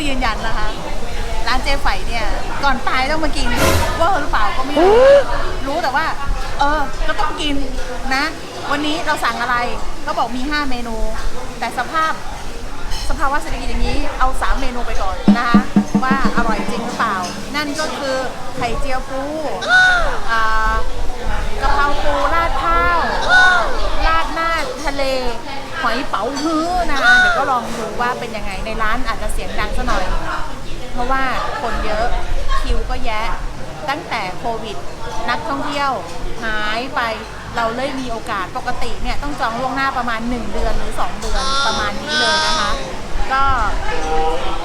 มายืนยันนะคะ ร้านเจ๊ไฝเนี่ย ก่อนตายต้องมากินเวอร์หรือเปล่าก็ไม่รู้รู้แต่ว่า เออก็ต้องกินนะ วันนี้เราสั่งอะไรเขาบอกมี 5 เมนู แต่สภาพสภาวะเศรษฐกิจอย่างนี้เอา 3 เมนูไปก่อนนะคะว่าอร่อยจริงหรือเปล่า นั่นก็คือไข่เจียวปูอ่ากะเพราปูราดข้าวราดหน้าทะเลหอยเป๋าฮื้อนะคะเดี๋ยวก็ ลองดูว่าเป็นยังไงในร้านอาจจะเสียงดังซะหน่อย เพราะว่าคนเยอะคิวก็แยะ ตั้งแต่โควิด นักท่องเที่ยวหายไปเราเลยมีโอกาสปกติเนี่ยต้องจองล่วงหน้าประมาณ 1 เดือนหรือ 2 เดือนประมาณนี้เลยนะคะ ก็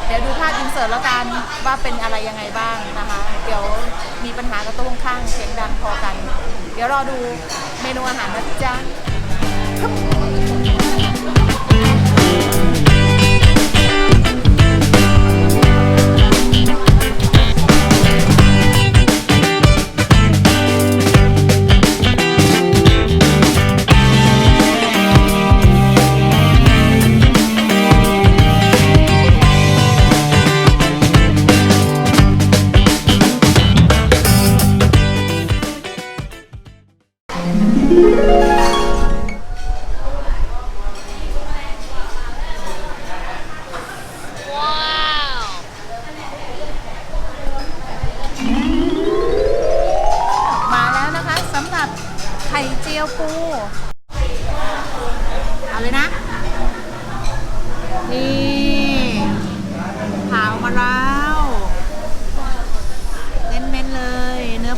เดี๋ยวดูภาพอินเสิร์ตแล้วกันว่าเป็นอะไรยังไงบ้างนะคะ เดี๋ยวมีปัญหากับโต๊ะข้างเสียงดังพอกัน เดี๋ยวรอดูเมนูอาหารนะจ๊ะ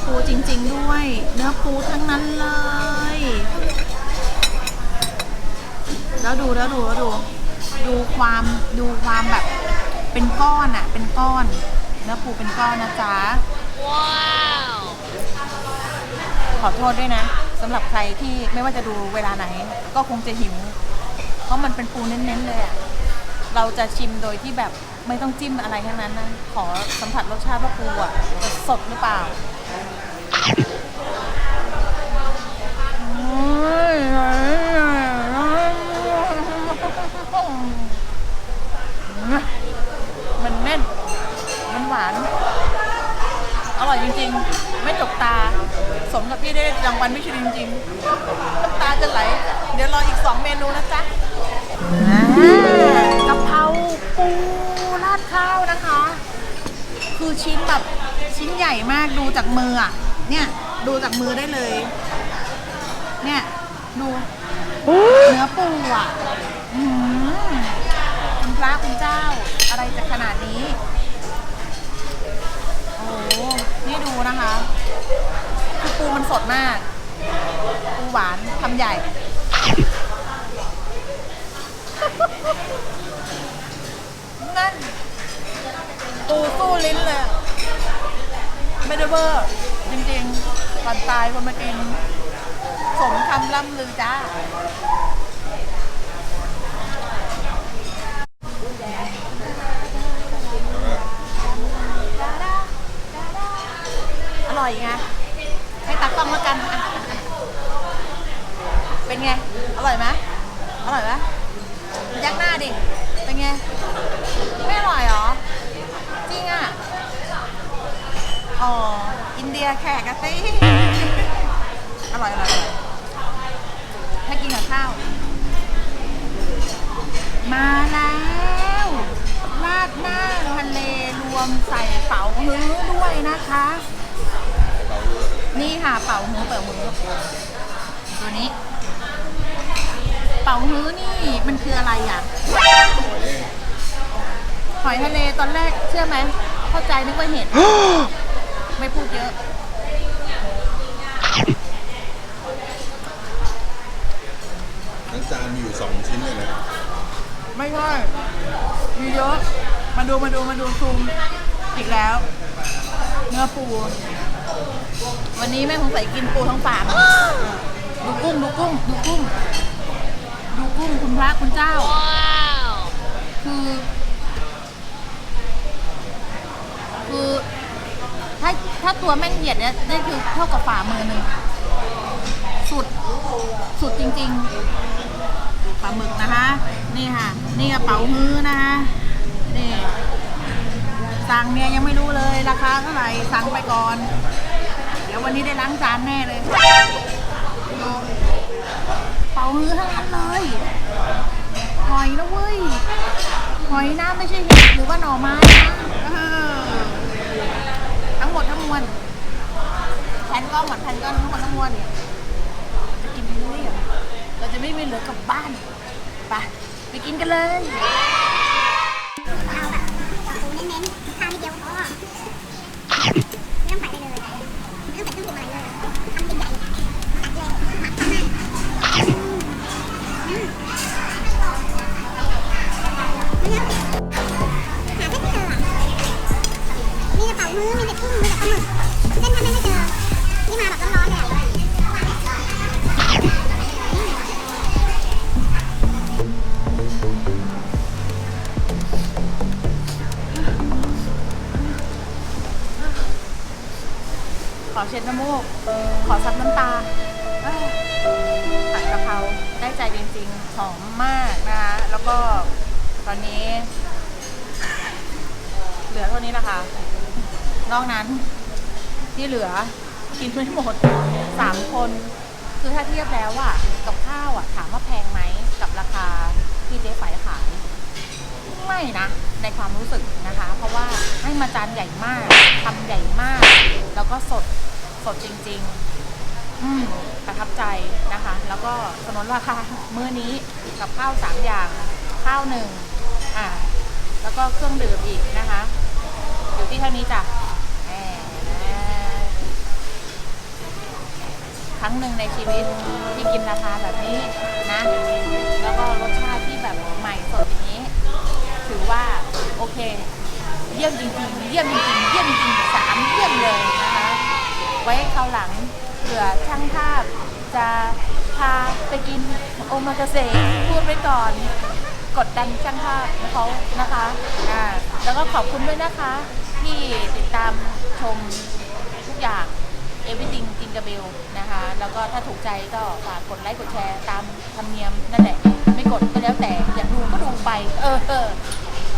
ปูจริง ๆ ด้วย เนื้อปูทั้งนั้นเลย แล้วดูแล้วดูแล้วดู ดูความดูความแบบเป็นก้อนอะเป็นก้อน เนื้อปูเป็นก้อนนะจ๊ะขอโทษด้วยนะสำหรับใครที่ไม่ว่าจะดูเวลาไหน ก็คงจะหิว เพราะมันเป็นปูเน้นๆเลยอะเราจะชิมโดยที่แบบไม่ต้องจิ้มอะไรทั้งนั้นนะ ขอสัมผัสรสชาติว่าปูอะจะสดหรือเปล่า มันแน่น มันหวาน อร่อยจริง ๆ ไม่จกตา สมกับที่ได้รางวัลมิชลินจริงๆน้ำตาจะไหล เดี๋ยวรออีก2เมนูนะจ๊ะกะเพราปูราดข้าวนะคะ คือชิ้นแบบชิ้นใหญ่มากดูจากมืออะ เนี่ย ดูจากมือได้เลย เนี่ย ดูเนื้อปูอะอื้อหือคุณพระคุณเจ้า อะไรจะขนาดนี้ โอ้โหนี่ดูนะคะคือปูมันสดมาก ปูหวานคำใหญ่ นั่น ปูสู้ลิ้นเลยอะไม่ได้เบอร์จริงๆก่อนตายคนมากิน สมคำล่ำลือจ้าอร่อยไงให้ตักต้องแล้วกันอะเป็นไง อร่อยไหมอร่อยไหมยักหน้าดิ เป็นไง ไม่อร่อยเหรอ จริงอะ อ๋อ อินเดียแขกอะสิอร่อยอร่อยอร่อย ถ้ากินกับข้าว มาแล้วราดหน้าทะเลรวมใส่เป๋าฮื้อด้วยนะคะ นี่ค่ะเป๋าฮื้อเป๋าฮื้อตัวนี้ เป๋าฮื้อนี่มันคืออะไรอะหอยทะเลตอนแรกเชื่อไหมเข้าใจนึกว่าเห็ด ไม่พูดเยอะ ทั้ง จานมีอยู่สองชิ้นเลยนะไม่ใช่มีเยอะ มาดูมาดูมาดูซูมอีกแล้ว เนื้อปู วันนี้แม่คงใส่กินปูทั้งฟาร์มดูกุ้งดูกุ้งดูกุ้งดูกุ้งคุณพระคุณเจ้า คือ คือถ้าถ้าตัวแม่งเหยียดเนี่ยนี่คือเท่ากับฝ่ามือหนึ่งสุด สุดจริง ๆ ปลาหมึกนะคะ นี่ค่ะ นี่กระเป๋าฮื้อนะคะนี่สั่งเนี่ยยังไม่รู้เลยราคาเท่าไหร่สั่งไปก่อน เดี๋ยววันนี้ได้ล้างจานแน่เลยเป่ามือทั้งนั้นเลยหอยนะเว้ยหอยน้ำไม่ใช่เห็ดหรือว่าหน่อไม้นะทั้งหมดทั้งมวลแผ่นกล้องเหมือนแผ่นกล้องทั้งหมดทั้งมวลจะกินไปเรื่อยๆเรา จะไม่มีเหลือกลับบ้านไปไปกินกันเลยเอาแบบหมูเน้นๆทานนิดเดียวพอไม่ต้องใส่ไปเลยไม่ต้องใส่เครื่องปรุงอะไรเลยทำใหญ่ตัดเลยหมักมากอืมอืมหาเส้นไม่เจอมีกระเป๋ามือมีแต่กุ้งมีแต่ปลาหมึกเส้นทำไม่เจอนี่มาแบบ อเช็ดน้ำมูก ขอซับน้ำตาผัดกะเพราได้ใจจริงๆ หอมมากนะคะ แล้วก็ตอนนี้ เหลือเท่านี้ละค่ะ นอกนั้นที่เหลือกินไม่หมดสามคน คือถ้าเทียบแล้วอะกับข้าวอะถามว่าแพงไหมกับราคาที่เจ๊ไฝขายไม่นะในความรู้สึกนะคะ เพราะว่าให้มาจานใหญ่มากทำใหญ่มาก แล้วก็สด สดจริง ๆ อืมประทับใจนะคะ แล้วก็สนนราคามื้อนี้กับข้าวสามอย่าง ข้าวหนึ่งอ่าแล้วก็เครื่องดื่มอีกนะคะ อยู่ที่เท่านี้จ้ะแหมครั้งหนึ่งในชีวิตที่กินราคาแบบนี้นะ แล้วก็รสชาติที่แบบใหม่สดอย่างนี้ ถือว่าโอเค เยี่ยมจริงๆ เยี่ยมจริงๆ เยี่ยมจริงๆสามเยี่ยมเลยนะคะ ไว้คราวหลังเผื่อช่างภาพจะพาไปกินโอมากาเซ่พูดไว้ก่อน กดดันช่างภาพเขานะคะอ่แล้วก็ขอบคุณด้วยนะคะ ที่ติดตามชมทุกอย่าง everything จิงกระเบลนะคะ แล้วก็ถ้าถูกใจก็ฝากกดไลค์กดแชร์ตามธรรมเนียมนั่นแหละ ไม่กดก็แล้วแต่อยากดูก็ดูไป เออเออ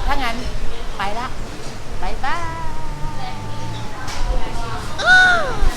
ถ้างั้นไปละบายบาย